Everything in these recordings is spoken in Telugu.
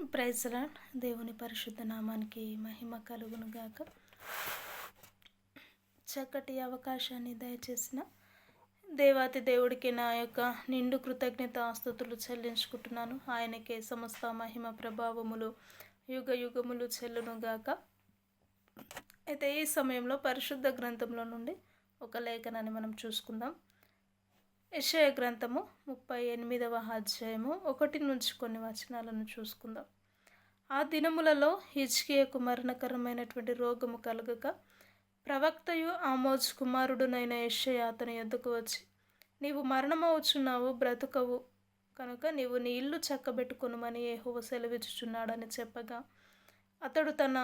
ప్రైజ్లా దేవుని పరిశుద్ధ నామానికి మహిమ కలుగును గాక. చక్కటి అవకాశాన్ని దయచేసిన దేవాతి దేవుడికి నా యొక్క నిండు కృతజ్ఞత ఆస్తుతులు చెల్లించుకుంటున్నాను. ఆయనకే సమస్త మహిమ ప్రభావములు యుగ యుగములు చెల్లును గాక. అయితే ఈ సమయంలో పరిశుద్ధ గ్రంథంలో నుండి ఒక లేఖనాన్ని మనం చూసుకుందాం. యశయ గ్రంథము ముప్పై ఎనిమిదవ అధ్యాయము ఒకటి నుంచి కొన్ని వచనాలను చూసుకుందాం. ఆ దినములలో హిజ్కియకు మరణకరమైనటువంటి రోగము కలగక ప్రవక్తయు ఆమోజ్ కుమారుడునైన యశయ అతని ఎద్దుకు వచ్చి నీవు మరణమవుచున్నావు బ్రతుకవు కనుక నీవు నీ ఇల్లు చక్కబెట్టుకొనుమని యెహోవా సెలవిచ్చుచున్నాడని చెప్పగా అతడు తన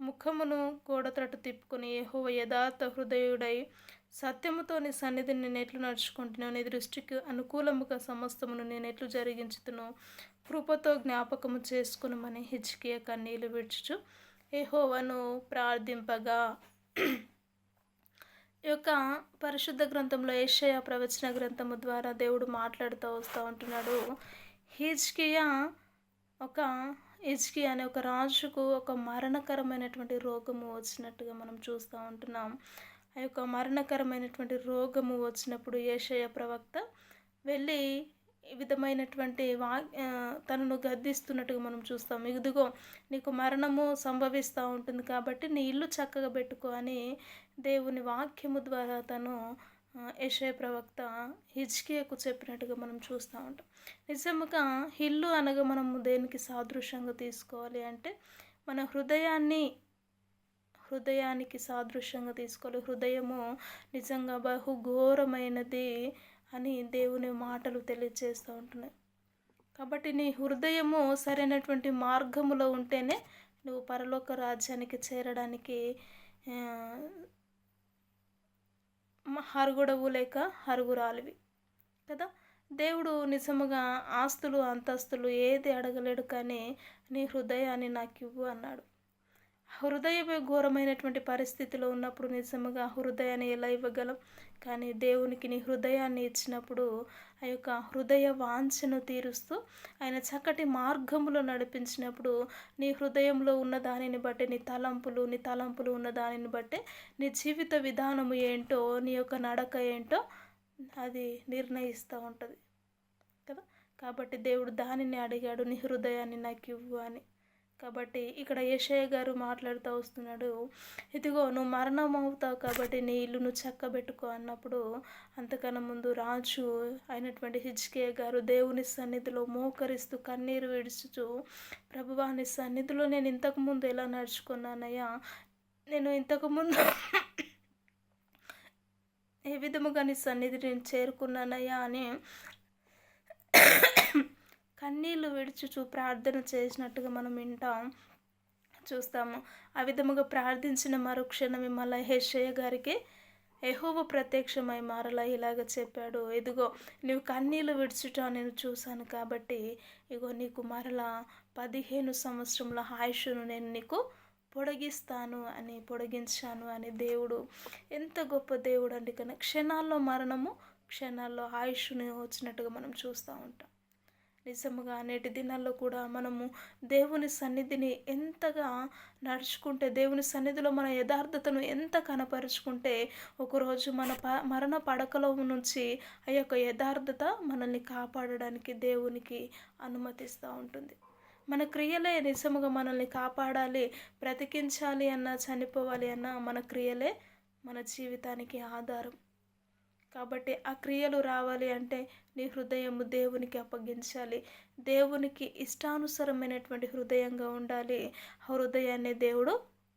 ముఖమును గోడత్రట్టు తిప్పుకొని యెహోవా యథార్థ హృదయుడై సత్యముతో నీ సన్నిధిని నేను ఎట్లు నడుచుకుంటున్నాను? నీ దృష్టికి అనుకూలముగా సమస్తమును నేను ఎట్లు జరిగించుతును? కృపతో జ్ఞాపకము చేసుకునమని హిజ్కియ కన్నీళ్ళు విడుచుచు. యెహోవాను ప్రార్థింపగా. ఈ యొక్క పరిశుద్ధ గ్రంథంలో ఏషయ ప్రవచన గ్రంథము ద్వారా దేవుడు మాట్లాడుతూ వస్తూ ఉంటున్నాడు. హిజ్కియా ఒక ఇజ్కి అనే ఒక రాజుకు ఒక మరణకరమైనటువంటి రోగము వచ్చినట్టుగా మనం చూస్తూ ఉంటున్నాం. ఆ యొక్క మరణకరమైనటువంటి రోగము వచ్చినప్పుడు ఏషయ ప్రవక్త వెళ్ళి ఈ విధమైనటువంటి వా తనను గద్దిస్తున్నట్టుగా మనం చూస్తాం. ఇదిగో నీకు మరణము సంభవిస్తూ ఉంటుంది కాబట్టి నీ ఇల్లు చక్కగా పెట్టుకో అని దేవుని వాక్యము ద్వారా తను యశయ ప్రవక్త హిజ్కియకు చెప్పినట్టుగా మనం చూస్తూ ఉంటాం. నిజముగా హిల్లు అనగా మనము దేనికి సాదృశ్యంగా తీసుకోవాలి అంటే మన హృదయాన్ని హృదయానికి సాదృశ్యంగా తీసుకోవాలి. హృదయము నిజంగా బహు ఘోరమైనది అని దేవుని మాటలు తెలియజేస్తూ ఉంటున్నాయి. కాబట్టి నీ హృదయము సరైనటువంటి మార్గములో ఉంటేనే నువ్వు పరలోక రాజ్యానికి చేరడానికి హరుగుడవు లేక హరుగురాలివి. కదా? దేవుడు నిజముగా ఆస్తులు అంతస్తులు ఏది అడగలేడు కానీ నీ హృదయాన్ని నాకు ఇవ్వు అన్నాడు. హృదయమే ఘోరమైనటువంటి పరిస్థితిలో ఉన్నప్పుడు నిజముగా హృదయాన్ని ఎలా ఇవ్వగలం? కానీ దేవునికి నీ హృదయాన్ని ఇచ్చినప్పుడు ఆ యొక్క హృదయ వాంఛను తీరుస్తూ ఆయన చక్కటి మార్గములో నడిపించినప్పుడు నీ హృదయంలో ఉన్న దానిని బట్టి నీ తలంపులు నీ తలంపులు ఉన్న దానిని బట్టి నీ జీవిత విధానము ఏంటో నీ యొక్క నడక ఏంటో అది నిర్ణయిస్తూ ఉంటుంది. కదా? కాబట్టి దేవుడు దానిని అడిగాడు నీ హృదయాన్ని నాకు ఇవ్వు అని. కాబట్టి ఇక్కడ యశయ్య గారు మాట్లాడుతూ వస్తున్నాడు ఇదిగో నువ్వు మరణం అవుతావు కాబట్టి నీ ఇల్లు నువ్వు చక్కబెట్టుకో అన్నప్పుడు అంతకన్నా ముందు రాజు అయినటువంటి హిజ్కే గారు దేవుని సన్నిధిలో మోకరిస్తూ కన్నీరు విడుచుచు ప్రభువాని సన్నిధిలో నేను ఇంతకుముందు ఎలా నడుచుకున్నానయ్యా? నేను ఇంతకుముందు ఏ విధముగా నీ సన్నిధి నేను చేరుకున్నానయ్యా? అని కన్నీళ్ళు ప్రార్థన చేసినట్టుగా మనం వింటాం. చూస్తాము. ఆ విధముగా ప్రార్థించిన మరుక్షణమే మళ్ళీ హెషయ్య గారికి ఎహోవ ప్రత్యక్షమై మారలా ఇలాగ చెప్పాడు. ఇదిగో నీవు కన్నీళ్ళు విడుచుట నేను చూశాను కాబట్టి ఇగో నీకు మరలా పదిహేను సంవత్సరముల ఆయుషును నేను నీకు పొడిగిస్తాను అని పొడిగించాను అని దేవుడు ఎంత గొప్ప దేవుడు అండి. కన్నా క్షణాల్లో మరణము క్షణాల్లో ఆయుష్ను వచ్చినట్టుగా మనం చూస్తూ ఉంటాం. నిజముగా నేటి దినాల్లో కూడా మనము దేవుని సన్నిధిని ఎంతగా నడుచుకుంటే దేవుని సన్నిధిలో మన యథార్థతను ఎంత కనపరుచుకుంటే ఒకరోజు మన ప మరణ పడకలో నుంచి ఆ యొక్క యథార్థత మనల్ని కాపాడడానికి దేవునికి అనుమతిస్తూ ఉంటుంది. మన క్రియలే నిజముగా మనల్ని కాపాడాలి బ్రతికించాలి అన్న చనిపోవాలి అన్న మన క్రియలే మన జీవితానికి ఆధారం. కాబట్టి ఆ క్రియలు రావాలి అంటే నీ హృదయము దేవునికి అప్పగించాలి. దేవునికి ఇష్టానుసరమైనటువంటి హృదయంగా ఉండాలి. ఆ హృదయాన్ని దేవుడు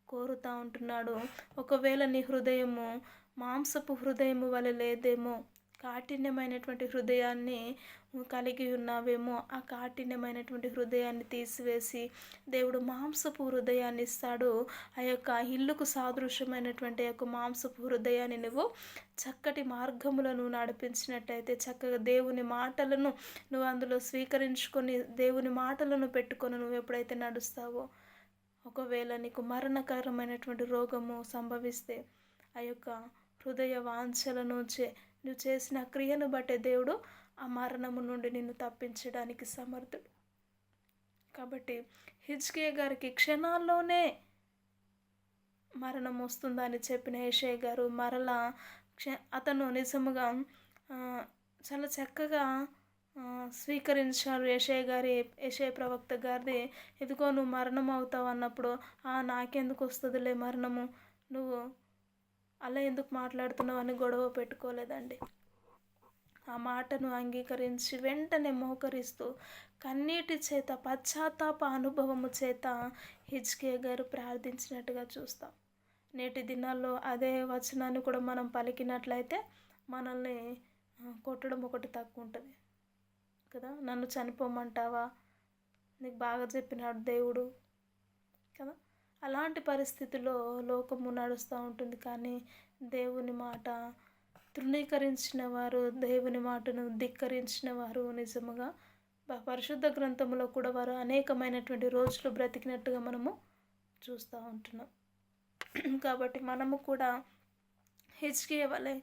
కోరుతూ ఉంటున్నాడు. ఒకవేళ నీ హృదయము మాంసపు హృదయము వల్ల లేదేమో కాఠిన్యమైనటువంటి హృదయాన్ని కలిగి ఉన్నావేమో ఆ కాఠిన్యమైనటువంటి హృదయాన్ని తీసివేసి దేవుడు మాంసపు హృదయాన్ని ఇస్తాడు. ఆ యొక్క ఇల్లుకు సాదృశ్యమైనటువంటి యొక్క మాంసపు హృదయాన్ని నువ్వు చక్కటి మార్గములను నడిపించినట్టయితే చక్కగా దేవుని మాటలను నువ్వు అందులో స్వీకరించుకొని దేవుని మాటలను పెట్టుకొని నువ్వు ఎప్పుడైతే నడుస్తావో ఒకవేళ నీకు మరణకరమైనటువంటి రోగము సంభవిస్తే ఆ యొక్క హృదయ వాంఛలను నువ్వు చేసిన క్రియను బట్టే దేవుడు ఆ మరణము నుండి నిన్ను తప్పించడానికి సమర్థుడు. కాబట్టి హిజ్కే గారికి క్షణాల్లోనే మరణం వస్తుందని చెప్పిన ఏషయ్య గారు మరలా క్ష అతను నిజముగా చాలా చక్కగా స్వీకరించారు యశయ్య గారి యశయ ప్రవక్త గారిది. ఇదిగో నువ్వు మరణం అవుతావు అన్నప్పుడు "ఆ, నాకెందుకు వస్తుందిలే మరణము? నువ్వు అలా ఎందుకు మాట్లాడుతున్నావు అని గొడవ పెట్టుకోలేదండి. ఆ మాటను అంగీకరించి వెంటనే మోకరిస్తూ కన్నీటి చేత పశ్చాత్తాప అనుభవము చేత హిజ్కే గారు ప్రార్థించినట్టుగా చూస్తాం. నేటి దినాల్లో అదే వచనాన్ని కూడా మనం పలికినట్లయితే మనల్ని కొట్టడం ఒకటి తక్కువ ఉంటుంది. కదా? నన్ను చనిపోమంటావా? నీకు బాగా చెప్పినాడు దేవుడు. కదా? అలాంటి పరిస్థితిలో లోకము నడుస్తూ ఉంటుంది. కానీ దేవుని మాట తృణీకరించిన వారు దేవుని మాటను ధిక్కరించిన వారు నిజముగా పరిశుద్ధ గ్రంథంలో కూడా వారు అనేకమైనటువంటి రోజులు బ్రతికినట్టుగా మనము చూస్తూ ఉంటున్నాం. కాబట్టి మనము కూడా హెచ్కే వలె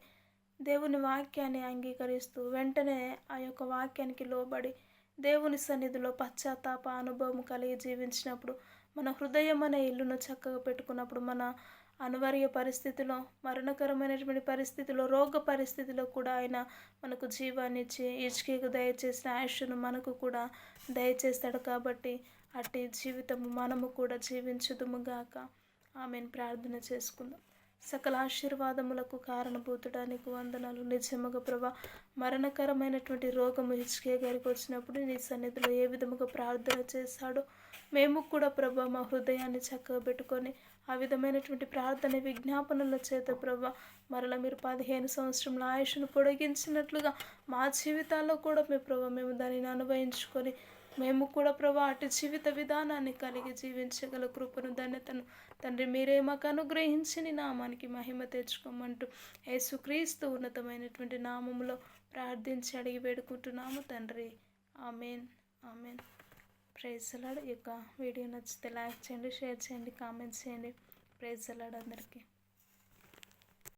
దేవుని వాక్యాన్ని అంగీకరిస్తూ వెంటనే ఆ యొక్క వాక్యానికి లోబడి దేవుని సన్నిధిలో పశ్చాత్తాప అనుభవం కలిగి జీవించినప్పుడు మన హృదయం అనే ఇల్లును చక్కగా పెట్టుకున్నప్పుడు మన అనివార్య పరిస్థితిలో మరణకరమైనటువంటి పరిస్థితిలో రోగ పరిస్థితిలో కూడా ఆయన మనకు జీవాన్ని ఇచ్చి ఇచ్కేకు దయచేసిన ఆయుష్ను మనకు కూడా దయచేస్తాడు కాబట్టి అట్టి జీవితము మనము కూడా జీవించుదుముగాక ఆమెను. ప్రార్థన చేసుకుందాం. సకల ఆశీర్వాదములకు కారణభూతుడానికి వందనాలు. నిజముగా ప్రభా మరణకరమైనటువంటి రోగము హెచ్కే గారికి వచ్చినప్పుడు నీ సన్నిధిలో ఏ విధముగా ప్రార్థన చేశాడో మేము కూడా ప్రభా మా హృదయాన్ని చక్కగా పెట్టుకొని ఆ విధమైనటువంటి ప్రార్థన విజ్ఞాపనల చేత ప్రభా మరలా మీరు పదిహేను సంవత్సరంలో ఆయుష్ను పొడిగించినట్లుగా మా జీవితాల్లో కూడా మీ ప్రభా మేము దానిని అనుభవించుకొని మేము కూడా ప్రభా అటు జీవిత విధానాన్ని కలిగి జీవించగల కృపను ధన్యతను. తండ్రి మీరే మాకు అనుగ్రహించి నీ నామానికి మహిమ తెచ్చుకోమంటూ యేసుక్రీస్తు ఉన్నతమైనటువంటి నామంలో ప్రార్థించి అడిగి వేడుకుంటున్నాము తండ్రి. ఆమెన్. ఆమెన్. ప్రైజ్ అలాడ్ ఈ యొక్క వీడియో నచ్చితే లైక్ చేయండి షేర్ చేయండి కామెంట్స్ చేయండి. ప్రైజ్ అలాడ్ అందరికీ.